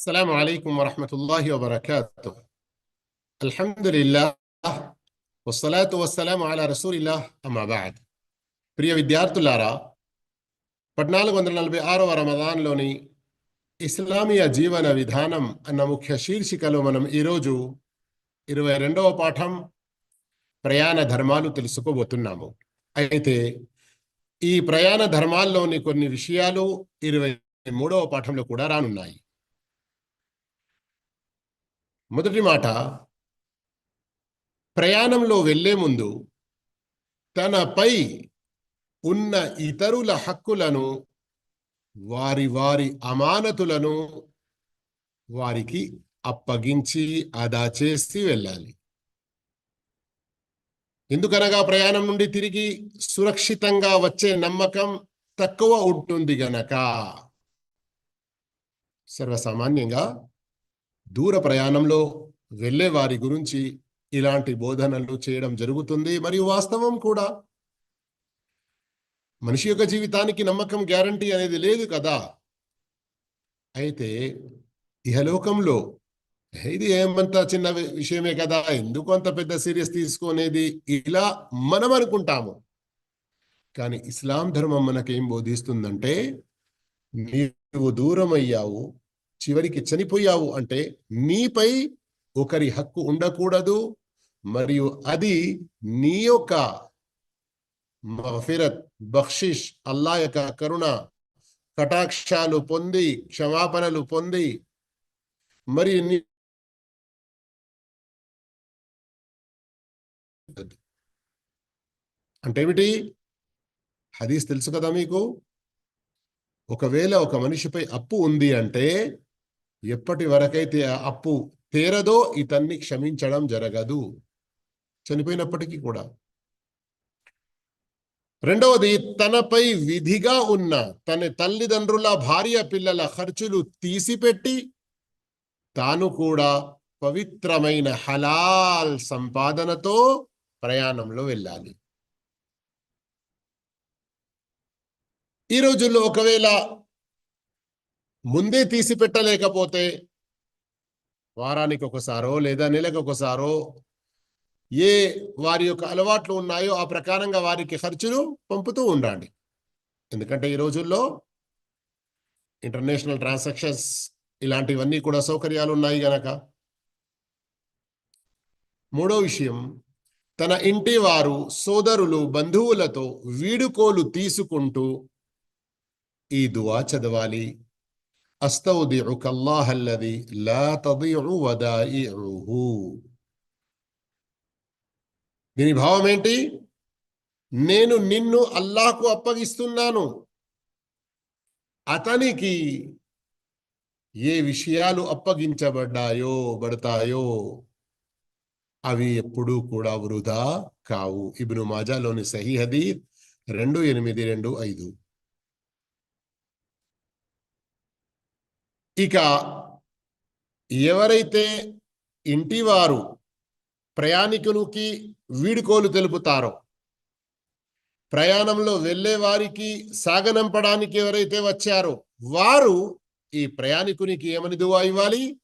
السلام عليكم ورحمة الله وبركاته الحمد لله والصلاة والسلام على رسول الله أما بعد ప్రియ విద్యార్థులారా పద్నాలుగు వందల నలభై ఆరవ రమదాన్లోని ఇస్లామీయ జీవన విధానం అన్న ముఖ్య శీర్షికలో మనం ఈరోజు ఇరవై రెండవ పాఠం ప్రయాణ ధర్మాలు తెలుసుకోబోతున్నాము అయితే ఈ ప్రయాణ ధర్మాల్లోని కొన్ని విషయాలు ఇరవై మూడవ పాఠంలో కూడా రానున్నాయి మొదటి మాట ప్రయాణంలో వెళ్ళే ముందు తనపై ఉన్న ఇతరుల హక్కులను వారి వారి అమానతులను వారికి అప్పగించి అదా చేసి వెళ్ళాలి. ఎందుకనగా ప్రయాణం నుండి తిరిగి సురక్షితంగా వచ్చే నమ్మకం తక్కువ ఉంటుంది గనక. సర్వసామాన్యంగా దూర ప్రయాణంలో వెళ్ళే వారి గురించి ఇలాంటి బోధనలు చేయడం జరుగుతుంది. మరియు వాస్తవం కూడా మనిషి యొక్క జీవితానికి నమ్మకం గ్యారంటీ అనేది లేదు కదా. అయితే ఇహలోకంలో ఇది ఏమంత చిన్న విషయమే కదా ఎందుకు అంత పెద్ద సీరియస్ తీసుకునేది? ఇలా మనం అనుకుంటాము. కానీ ఇస్లాం ధర్మం మనకేం బోధిస్తుందంటే నీవు దూరం అయ్యావు చివరికి చనిపోయావు అంటే నీపై ఒకరి హక్కు ఉండకూడదు మరియు అది నీ యొక్క మఫిరత్ బక్షిష్ అల్లా యొక్క కరుణ కటాక్షాలు పొంది క్షమాపణలు పొంది మరి అంటే ఏమిటి? హదీస్ తెలుసు కదా మీకు? ఒకవేళ ఒక మనిషిపై అప్పు ఉంది అంటే ఎప్పటి వరకైతే అప్పు తీరదో ఇతన్ని క్షమించడం జరగదు. చనిపోయినప్పటికీ కూడా. రెండవది తనపై విధిగా ఉన్న తన తల్లిదండ్రుల భార్య పిల్లల ఖర్చులు తీసిపెట్టి తాను కూడా పవిత్రమైన హలాల్ సంపాదనతో ప్రయాణంలో వెళ్ళాలి. ఈ రోజుల్లో ఒకవేళ ముందే తీసి పెట్టలేకపోతే వారానికి ఒకసారో లేదా నెలకు ఒకసారో ఏ వారి యొక్క అలవాట్లు ఉన్నాయో ఆ ప్రకారంగా వారికి ఖర్చులు పంపుతూ ఉండండి. ఎందుకంటే ఈ రోజుల్లో ఇంటర్నేషనల్ ట్రాన్సాక్షన్స్ ఇలాంటివన్నీ కూడా సౌకర్యాలు ఉన్నాయి గనక. మూడో విషయం తన ఇంటి వారు సోదరులు బంధువులతో వీడుకోలు తీసుకుంటూ ఈ దువా చదవాలి. అస్తౌదిఉక అల్లాహ అల్లది లా తదియు వదాయిఉహు దీని భావం ఏంటి? నేను నిన్ను అల్లాహకు అప్పగిస్తున్నాను. అతనికి ఏ విషయాలు అప్పగించబడ్డాయో పడతాయో అవి ఎప్పుడూ కూడా వృధా కావు. ఇబ్ను మాజాలోని సహీ హదీద్ రెండు ఎనిమిది రెండు ఐదు. ఇక ఎవరైతే ఇంటివారు ప్రయాణికునికి వీడుకోలు తెలుపుతారో ప్రయాణంలో వెళ్ళే వారికి సాగనంపడానికి ఎవరైతే వచ్చారో వారు ఈ ప్రయాణికునికి ఏమని దువా ఇవ్వాలి?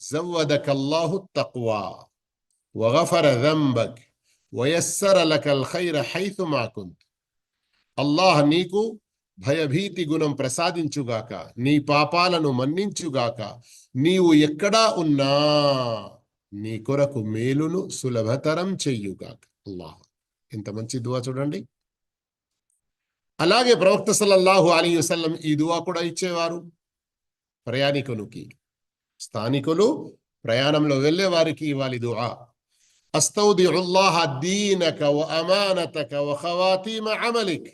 జవ్వదకల్లాహు తక్వా వగఫర దంబక్ హైతు మాకుంత్ అల్లాహ్ నీకు భయభీతి గుణం ప్రసాదించుగాక నీ పాపాలను మన్నించుగాక నీవు ఎక్కడా ఉన్నా నీ కొరకు మేలును సులభతరం చెయ్యుగాక అల్లాహ్. ఎంత మంచి దువా చూడండి. అలాగే ప్రవక్త సల్లల్లాహు అలీ వసల్లం ఈ దువా కూడా ఇచ్చేవారు. ప్రయాణికునికి స్థానికులు ప్రయాణంలో వెళ్ళే వారికి ఇవ్వాలి దువా. అస్తౌదిఉల్లాహ దీనక వ అమానతక వ ఖవాతీమ అమలిక్.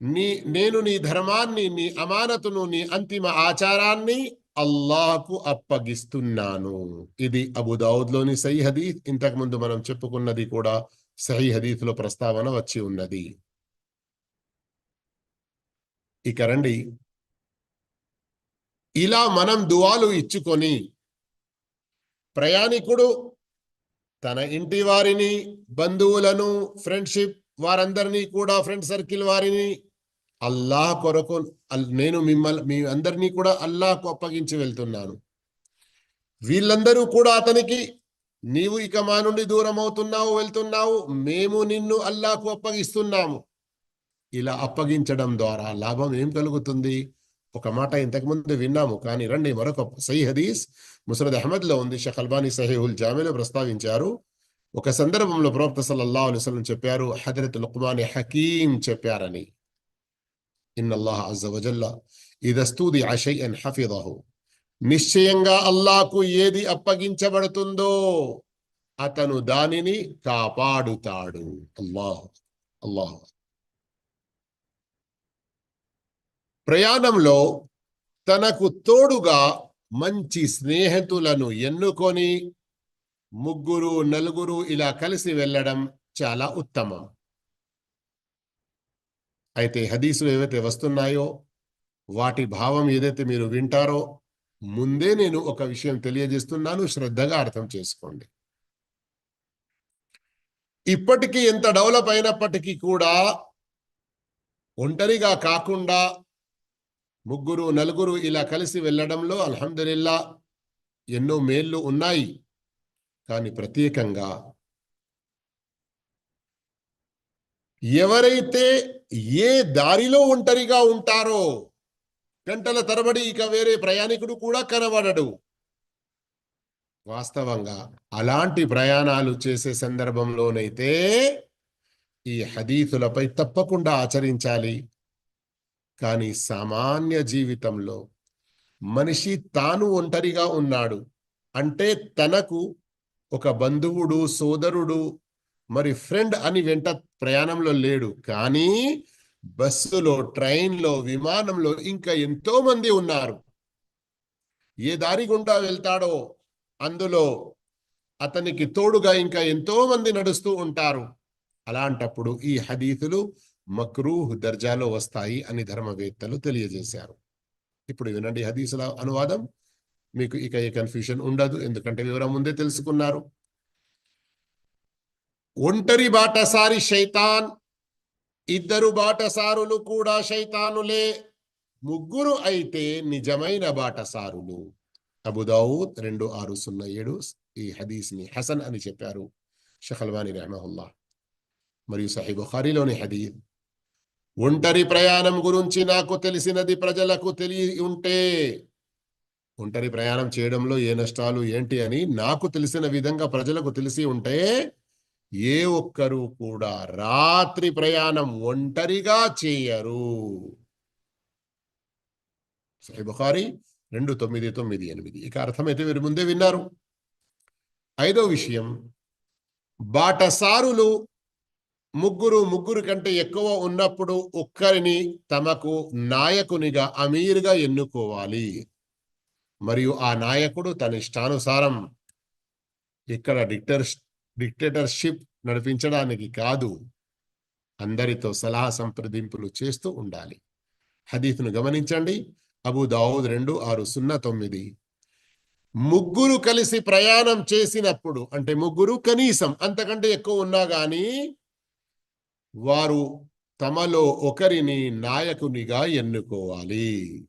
నీ నేను నీ ధర్మాన్ని నీ అమానతును నీ అంతిమ ఆచారాన్ని అల్లాహకు అప్పగిస్తున్నాను. ఇది అబుదావుద్లోని సహీ హదీత్ ఇంతకుముందు మనం చెప్పుకున్నది కూడా సహీ హదీత్లో ప్రస్తావన వచ్చి ఉన్నది. ఇక రండి. ఇలా మనం దువాలు ఇచ్చుకొని ప్రయాణికుడు తన ఇంటి వారిని బంధువులను ఫ్రెండ్షిప్ వారందరినీ కూడా ఫ్రెండ్ సర్కిల్ వారిని అల్లాహ్ కొరకు నేను మిమ్మల్ని మీ అందరినీ కూడా అల్లాహకు అప్పగించి వెళ్తున్నాను. వీళ్ళందరూ కూడా అతనికి నీవు ఇక మా నుండి దూరం అవుతున్నావు వెళ్తున్నావు మేము నిన్ను అల్లాహకు అప్పగిస్తున్నాము. ఇలా అప్పగించడం ద్వారా లాభం ఏం కలుగుతుంది? ఒక మాట ఇంతకుముందు విన్నాము కానీ రండి మరొక సహీ హదీస్ ముసరద్ అహ్మద్లో ఉంది. షేఖ్ అల్బానీ సహీహుల్ జామీలో ప్రస్తావించారు. ఒక సందర్భంలో ప్రవక్త సల్లల్లాహు అలైహి వసల్లం చెప్పారు హజరత్ లుక్మాని హకీం చెప్పారని. ఇన్ అల్లాహ్ అజ్జ వజల్ల అషై అన్ హఫిదహు నిశ్చయంగా అల్లాకు ఏది అప్పగించబడుతుందో అతను దానిని కాపాడుతాడు అల్లాహ్ అల్లాహ్ ప్రయాణంలో తనకు తోడుగా మంచి స్నేహితులను ఎన్నుకొని ముగ్గురు నలుగురు ఇలా కలిసి వెళ్ళడం చాలా ఉత్తమం అయితే హదీసులు ఏవైతే వస్తున్నాయో వాటి భావం ఏదైతే మీరు వింటారో ముందే నేను ఒక విషయం తెలియజేస్తున్నాను శ్రద్ధగా అర్థం చేసుకోండి. ఇప్పటికీ ఎంత డెవలప్ అయినప్పటికీ కూడా ఒంటరిగా కాకుండా ముగ్గురు నలుగురు ఇలా కలిసి వెళ్ళడంలో అల్హమ్దుల్లా ఎన్నో మేళ్ళు ఉన్నాయి. కానీ ప్రత్యేకంగా ఎవరైతే ఏ దారిలో ఒంటరిగా ఉంటారో గంటల తరబడి ఇక వేరే ప్రయాణికుడు కూడా కనబడడు. వాస్తవంగా అలాంటి ప్రయాణాలు చేసే సందర్భంలోనైతే ఈ హదీతులపై తప్పకుండా ఆచరించాలి. కానీ సామాన్య జీవితంలో మనిషి తాను ఒంటరిగా ఉన్నాడు అంటే తనకు ఒక బంధువుడు సోదరుడు మరి ఫ్రెండ్ అని వెంట ప్రయాణంలో లేడు. కానీ బస్సులో ట్రైన్లో విమానంలో ఇంకా ఎంతో మంది ఉన్నారు. ఏ దారి గుండా వెళ్తాడో అందులో అతనికి తోడుగా ఇంకా ఎంతో మంది నడుస్తూ ఉంటారు. అలాంటప్పుడు ఈ హదీతులు మక్రూహ్ దర్జాలో వస్తాయి అని ధర్మవేత్తలు తెలియజేశారు. ఇప్పుడు వినండి హదీసుల అనువాదం. మీకు ఇక ఏ కన్ఫ్యూషన్ ఉండదు ఎందుకంటే వివరం ముందే తెలుసుకున్నారు. ఒంటరి బాటసారి శైతాన్ ఇద్దరు బాటసారులు కూడా శైతానులే. ముగ్గురు అయితే నిజమైన బాటసారులు. అబుదావుద్ రెండు ఆరు సున్నా ఏడు ఈ హదీస్ని హసన్ అని చెప్పారు. షహల్వాని రెహమహుల్లా మరియు సహీ బుఖారీలోని హదీద్ ఒంటరి ప్రయాణం గురించి నాకు తెలిసినది ప్రజలకు తెలియ ఉంటే ఒంటరి ప్రయాణం చేయడంలో ఏ నష్టాలు ఏంటి అని నాకు తెలిసిన విధంగా ప్రజలకు తెలిసి ఉంటే ఏ ఒక్కరూ కూడా రాత్రి ప్రయాణం ఒంటరిగా చేయరు. సహీ రెండు తొమ్మిది తొమ్మిది ఎనిమిది. ఇక అర్థమైతే మీరు ముందే విన్నారు. ఐదో విషయం బాటసారులు ముగ్గురు ముగ్గురు కంటే ఎక్కువ ఉన్నప్పుడు ఒక్కరిని తమకు నాయకునిగా అమీర్గా ఎన్నుకోవాలి. మరియు ఆ నాయకుడు తన ఇష్టానుసారం ఇక్కడ డిక్టర్ డిక్టేటర్షిప్ నడిపించడానికి కాదు. అందరితో సలహా సంప్రదింపులు చేస్తూ ఉండాలి. హదీఫ్ను గమనించండి. అబు దావుద్ రెండు ఆరు సున్నా తొమ్మిది. ముగ్గురు కలిసి ప్రయాణం చేసినప్పుడు అంటే ముగ్గురు కనీసం అంతకంటే ఎక్కువ ఉన్నా కానీ వారు తమలో ఒకరిని నాయకునిగా ఎన్నుకోవాలి.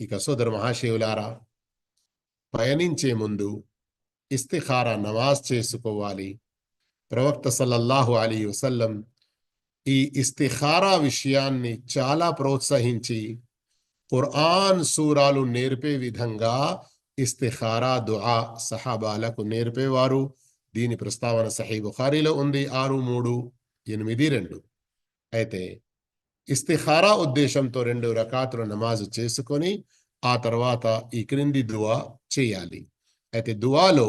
ఇక సోదర మహాశివులారా పయనించే ముందు ఇస్తిఖారా నమాజ్ చేసుకోవాలి. ప్రవక్త సల్లల్లాహు అలీ వసల్లం ఈ ఇస్తిఖారా విషయాన్ని చాలా ప్రోత్సహించి ఖుర్ఆన్ సూరాలు నేర్పే విధంగా ఇస్తిఖారా దుఆ సహాబాలకు నేర్పేవారు. దీని ప్రస్తావన సహీ బుఖారీలో ఉంది ఆరు మూడు ఎనిమిది రెండు. అయితే ఇస్తిఖారా ఉద్దేశంతో రెండు రకాతుల నమాజు చేసుకొని ఆ తర్వాత ఈ క్రింది దువా చేయాలి. అయితే దువాలో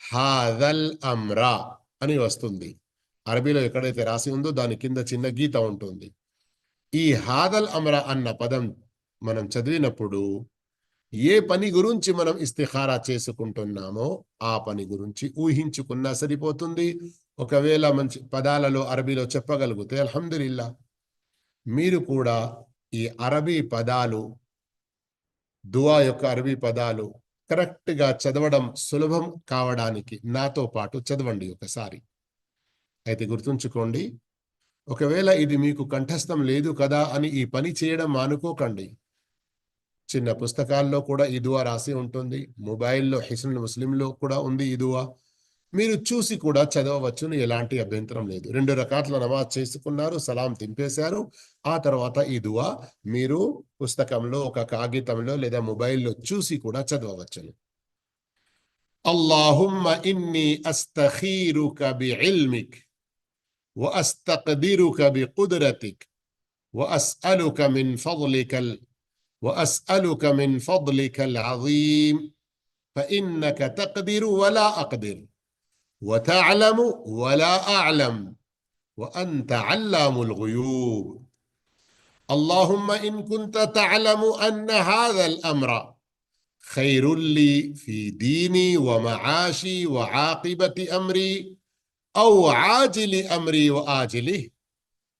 హాదల్ అమ్రా అని వస్తుంది. అరబీలో ఎక్కడైతే రాసి ఉందో దాని కింద చిన్న గీత ఉంటుంది. ఈ హాదల్ అమ్రా అన్న పదం మనం చదివినప్పుడు ఏ పని గురించి మనం ఇస్తిఖారా చేసుకుంటున్నామో ఆ పని గురించి ఊహించుకున్నా సరిపోతుంది. ఒకవేళ మంచి పదాలలో అరబీలో చెప్పగలిగితే అల్హమ్దులిల్లా మీరు కూడా ఈ అరబీ పదాలు దువా యొక్క అరబీ పదాలు కరెక్ట్గా చదవడం సులభం కావడానికి నాతో పాటు చదవండి ఒకసారి. అయితే గుర్తుంచుకోండి ఒకవేళ ఇది మీకు కంఠస్థం లేదు కదా అని ఈ పని చేయడం మానుకోకండి. చిన్న పుస్తకాల్లో కూడా ఈ దువా రాసి ఉంటుంది మొబైల్లో హిసన్ ముస్లింలో కూడా ఉంది ఈ దువా. మీరు చూసి కూడా చదవవచ్చును ఎలాంటి అభ్యంతరం లేదు రెండు రకాట్ల నమాజ్ చేసుకున్నారు సలాం తింపేశారు ఆ తర్వాత ఈ దువా మీరు పుస్తకంలో ఒక కాగితంలో లేదా మొబైల్లో చూసి కూడా చదవవచ్చును اللهم إني أستخيرك بعلمك وأستقدرك بقدرتك وأسألك من فضلك ال... وأسألك من فضلك العظيم فإنك تقدر ولا أقدر وتعلم ولا أعلم وأنت علام الغيوب. اللهم إن كنت تعلم أن هذا الأمر خير لي في ديني ومعاشي وعاقبة أمري أو عاجل أمري وآجله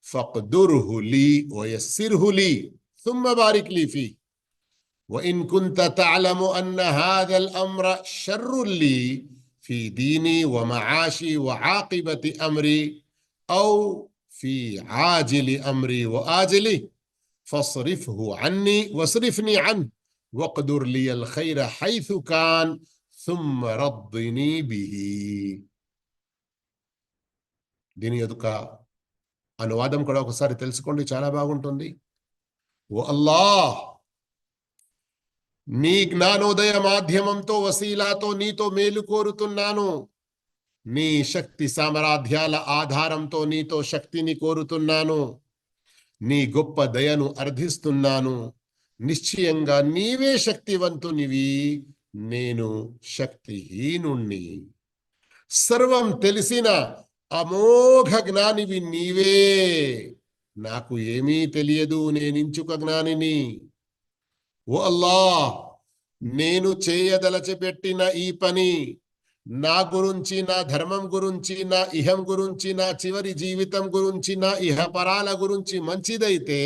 فاقدره لي ويسره لي ثم بارك لي فيه. وإن كنت تعلم أن هذا الأمر شر لي في ديني ومعاشي وعاقبة أمري أو في عاجل أمري وآجله فاصرفه عني واصرفني عنه واقدر لي الخير حيث كان ثم رضني به దీని యొక్క అనువాదం కూడా ఒకసారి తెలుసుకోండి చాలా బాగుంటుంది ఓ అల్లాహ్ నీ జ్ఞానోదయ మాధ్యమంతో వసీలాతో నీతో మేలు కోరుతున్నాను. నీ శక్తి సామరాధ్యాల ఆధారంతో నీతో శక్తిని కోరుతున్నాను. నీ గొప్ప దయను అర్థిస్తున్నాను. నిశ్చయంగా నీవే శక్తివంతునివి. నేను శక్తిహీనుణ్ణి. సర్వం తెలిసిన అమోఘ జ్ఞానివి నీవే. నాకు ఏమీ తెలియదు నేనించుక జ్ఞానిని. ఓ అల్లా నేను చేయదలచిపెట్టిన ఈ పని నా గురించి నా ధర్మం గురించి నా ఇహం గురించి నా చివరి జీవితం గురించి నా ఇహపరాల గురించి మంచిదైతే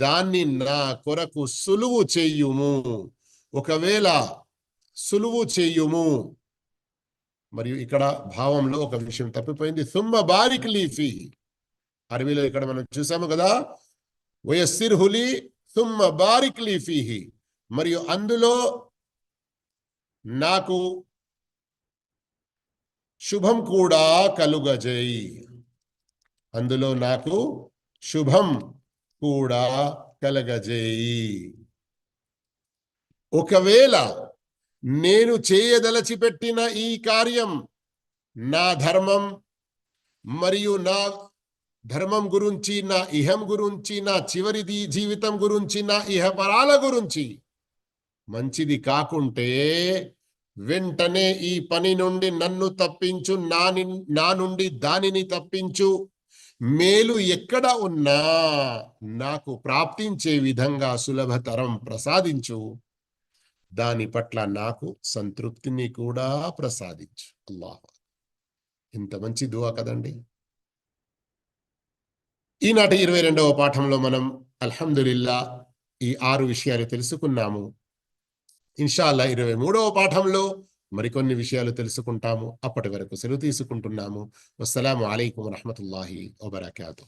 దాన్ని నా కొరకు సులువు చెయ్యుము ఒకవేళ సులువు చెయ్యుము మరియు ఇక్కడ భావంలో ఒక విషయం తప్పిపోయింది. సుమ్మ బారిక్ లీఫీ అరబీలో ఇక్కడ మనం చూసాము కదా వయస్సిర్హులి సుమ్మ బారిక్ ఫీహి మరియు అందులో నాకు శుభం కూడా కలుగజేయి. అందులో నాకు శుభం కూడా కలగజేయి. ఒకవేళ నేను చేయదలచిపెట్టిన ఈ కార్యం నా ధర్మం మరియు నా ధర్మం గురించి నా ఇహం గురించి నా చివరిది జీవితం గురించి నా ఇహపరాల గురించి. మంచిది కాకుంటే వెంటనే ఈ పని నుండి నన్ను తప్పించు నాని నా నుండి దానిని తప్పించు. మేలు ఎక్కడ ఉన్నా నాకు ప్రాప్తించే విధంగా సులభతరం ప్రసాదించు. దాని పట్ల నాకు సంతృప్తిని కూడా ప్రసాదించు. అల్లాహ్. ఇంత మంచి దువా కదండి. ఈనాటి ఇరవై రెండవ పాఠంలో మనం అల్హమ్దులిల్లా ఈ ఆరు విషయాలు తెలుసుకున్నాము. ఇన్షాల్లా ఇరవై మూడవ పాఠంలో మరికొన్ని విషయాలు తెలుసుకుంటాము. అప్పటి వరకు సెలవు తీసుకుంటున్నాము. అస్సలం అయికం వరహమతుల్లాహి వబర్కాతు.